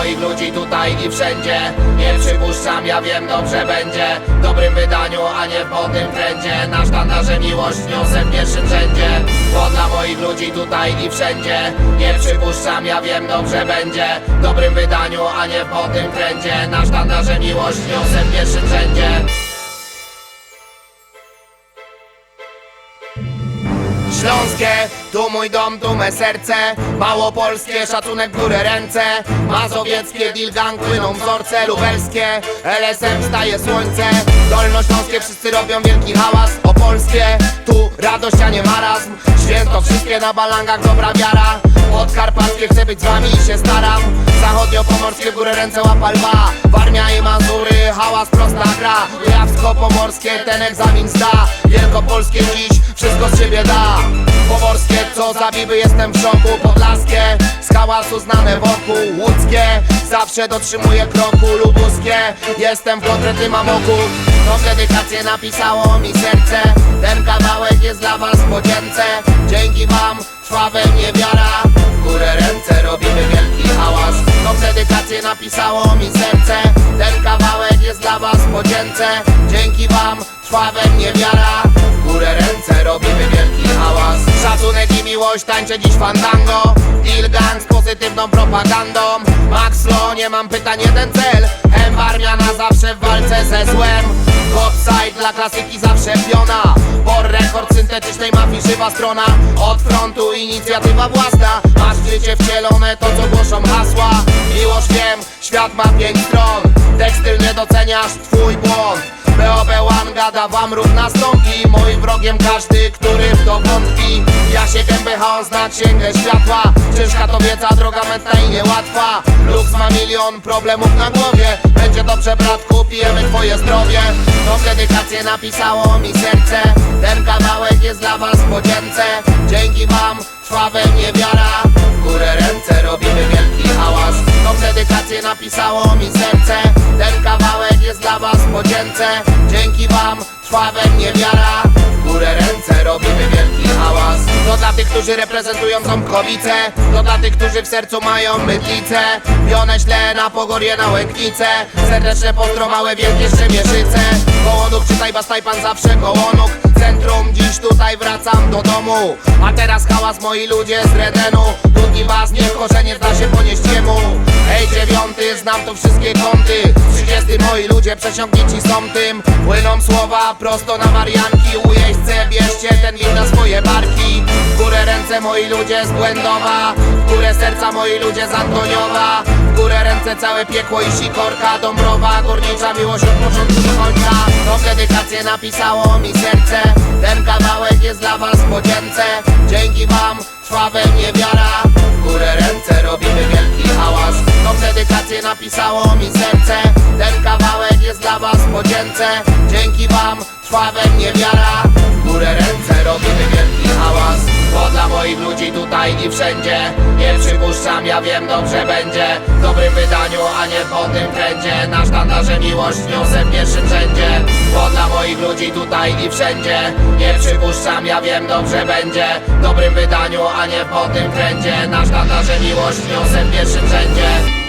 moich ludzi tutaj i wszędzie. Nie przypuszczam, ja wiem dobrze będzie. W dobrym wydaniu, a nie w modnym trendzie. Na sztandarze miłość niosę w pierwszym rzędzie. Bo moich ludzi tutaj i wszędzie. Nie przypuszczam, ja wiem dobrze będzie. W dobrym wydaniu, a nie w modnym trendzie. Na sztandarze miłość niosę w pierwszym rzędzie Tu mój dom, tu me serce. Małopolskie, szacunek w górę ręce. Mazowieckie, Dilgang, płyną wzorce. Lubelskie, LSM wstaje słońce. Dolnośląskie, wszyscy robią wielki hałas. Opolskie, tu radość, a nie marazm. Święto wszystkie na balangach, dobra wiara. Podkarpackie, chcę być z wami i się staram. Zachodnio-pomorskie, w górę ręce łapa lwa. Warmia i Mazury, hałas, prosta gra. Kujawsko-pomorskie, ten egzamin zda. Wielkopolskie dziś, wszystko z siebie da Pomorskie, co za biby, jestem w szoku Podlaskie, z hałasu znane wokół Łódzkie, zawsze dotrzymuję kroku Lubuskie, jestem w kontrety mam oku Tą dedykację napisało mi serce. Ten kawałek jest dla was podzięce. Dzięki wam trwa we mnie wiara. W górę ręce robimy wielki hałas. Tą dedykację napisało mi serce. Ten kawałek jest dla was podzięce. Dzięki wam trwa we mnie wiara. W górę ręce robimy wielki Szacunek i miłość tańczę dziś fandango. Deal gang z pozytywną propagandą. Max Lo, nie mam pytań, jeden cel. M armia na zawsze w walce ze złem. Topside dla klasyki zawsze piona. Bor rekord syntetycznej mafii żywa strona. Od frontu inicjatywa własna. Masz życie wcielone to co głoszą hasła. Miłość wiem, świat ma pięć stron. Tekstyl nie doceniasz, twój błąd. BOB One gada wam ruch nastąpi Moim wrogiem każdy, który w to wątpi. Ja się gębę chaos na księgę światła. Ciężka to wiedza, droga mętna i niełatwa. Lux ma milion problemów na głowie. Będzie dobrze bratku, pijemy twoje zdrowie. Tą dedykację napisało mi serce. Ten kawałek jest dla was podzięce. Dzięki wam trwa we mnie wiara Dedykację napisało mi serce. Ten kawałek jest dla was podzięce. Dzięki wam trwa we mnie wiara. W górę ręce robimy wielki hałas. To dla tych, którzy reprezentują Ząbkowice. To dla tych, którzy w sercu mają mydlicę Pionę śle na Pogorje, na Łęknicę Serdeczne pozdro, małe wielkie Szczemierzyce Kołonuk, czytaj bastaj pan zawsze kołonuk Centrum, dziś tutaj wracam do domu. A teraz hałas moi ludzie z Redenu. Długi was, niech korzenie da się ponieść jemu Ej dziewiąty, znam tu wszystkie kąty. Trzydziesty moi ludzie przesiąknięci są tym. Płyną słowa prosto na Marianki U jeźdźce bierzcie ten win na swoje barki. W górę ręce moi ludzie z Błędowa. W górę serca moi ludzie z Antoniowa. W górę ręce całe piekło i sikorka. Dąbrowa, górnicza miłość od początku do końca. Tą dedykację napisało mi serce. Ten kawałek jest dla was podzięce. Dzięki wam trwa we mnie wiara. W górę ręce robimy wielki hałas Tą dedykację napisało mi serce. Ten kawałek jest dla was podzięce. Dzięki wam trwa we mnie wiara. W górę ręce robimy wielki hałas Bo dla moich ludzi tutaj i wszędzie Nie przypuszczam, ja wiem dobrze będzie W dobrym wydaniu, a nie w modnym trendzie Na sztandarze miłość niosę w pierwszym rzędzie Bo dla moich ludzi tutaj i wszędzie Nie przypuszczam, ja wiem dobrze będzie W dobrym wydaniu, a nie w modnym trendzie Na sztandarze miłość niosę w pierwszym rzędzie